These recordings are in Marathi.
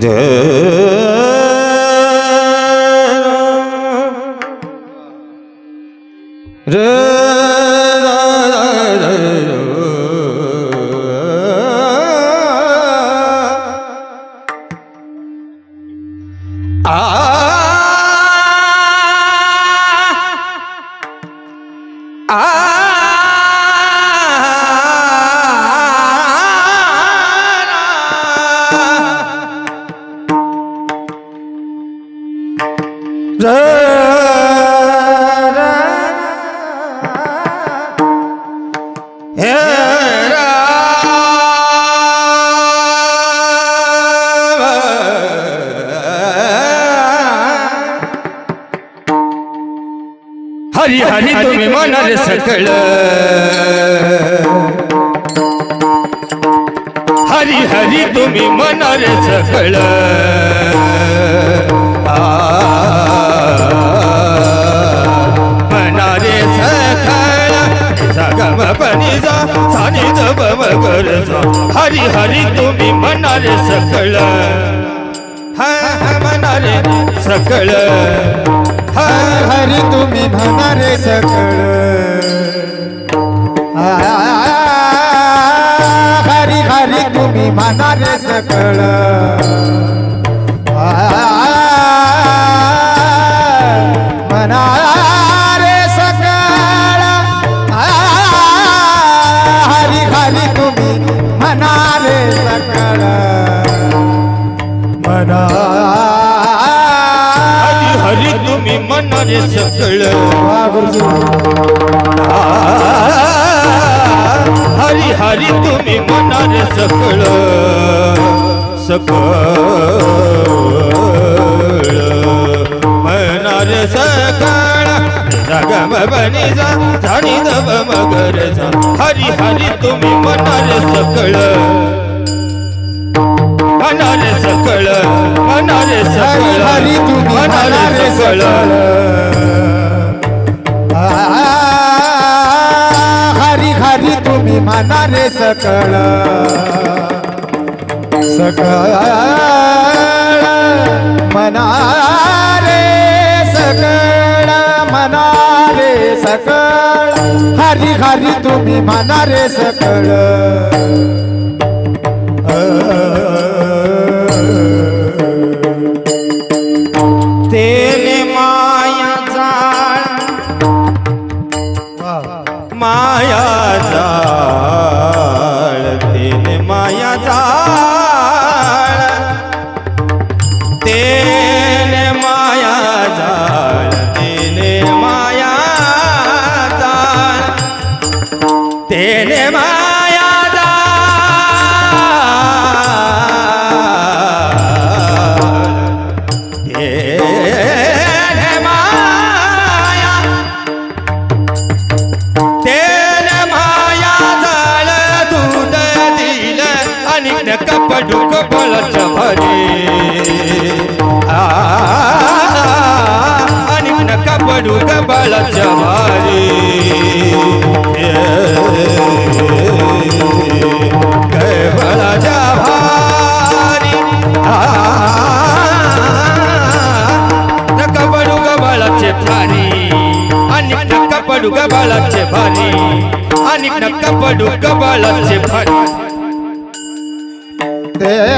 제 हरी हरी तुम्ही म्हणाले सकळ हरी हरी तुम्ही म्हणाले सकळ दब हरी हरी तुम्ही म्हणाले सकळ हा म्हणाले सकळ हा हरी तुम्ही म्हणारे सकळ हरी हरी तुम्ही म्हणारे सकळ म्हणा हरी हरी तुम्ही मनाने सकळ. हरी हरी तुम्ही म्हणारे सकळ. सकळ. म्हणारे सकळ. जगम बनी जा झाडी दब मगर जा हरी हरी तुम्ही मनाने सकळ. सकळ म्हणारे हरी सकळ हरी तुम्ही म्हणारे सकळ आ, हरी हरी तुम्ही म्हणारे सकळ सकळ रे सकळ मनारे सकळ हरी हरी तुम्ही म्हणा रे सकळ. राजा कपडू गबाळाचे भारी. आणि कपडू गबाळाचे भारी. ते माया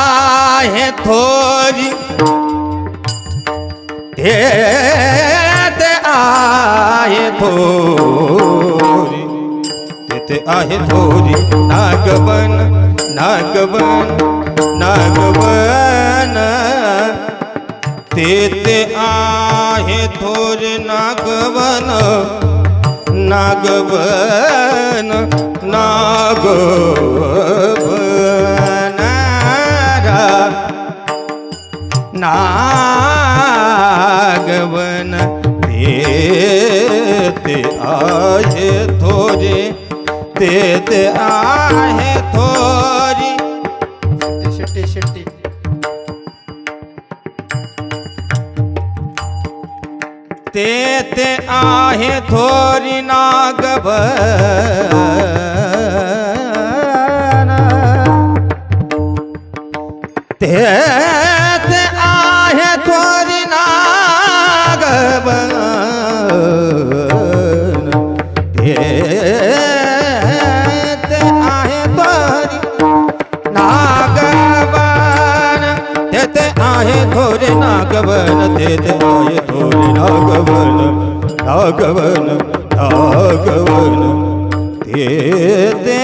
आहे थोरी. तेथे आहे थोरी. तेथे आहे थोरी. नागवन नागवन नागवन. तेथे आहे थोरे नागवन नागवन नागवन. નાગવન તે આહે થોરે તે તે આહે થોરી શેટ્ટી શેટ્ટી તે તે આહે થોરી નાગવન ਤੇ ਤੇ ਆਹੇ ਤੋਰੀ ਨਾਗਵਨ ਤੇ ਤੇ ਆਹੇ ਤੋਰੀ ਨਾਗਵਨ। ਤੇ ਤੇ ਆਹੇ ਤੋਰੀ ਨਾਗਵਨ, ਤੇ ਤੇ ਆਹੇ ਤੋਰੀ ਨਾਗਵਨ ਨਾਗਵਨ ਨਾਗਵਨ। ਤੇ ਤੇ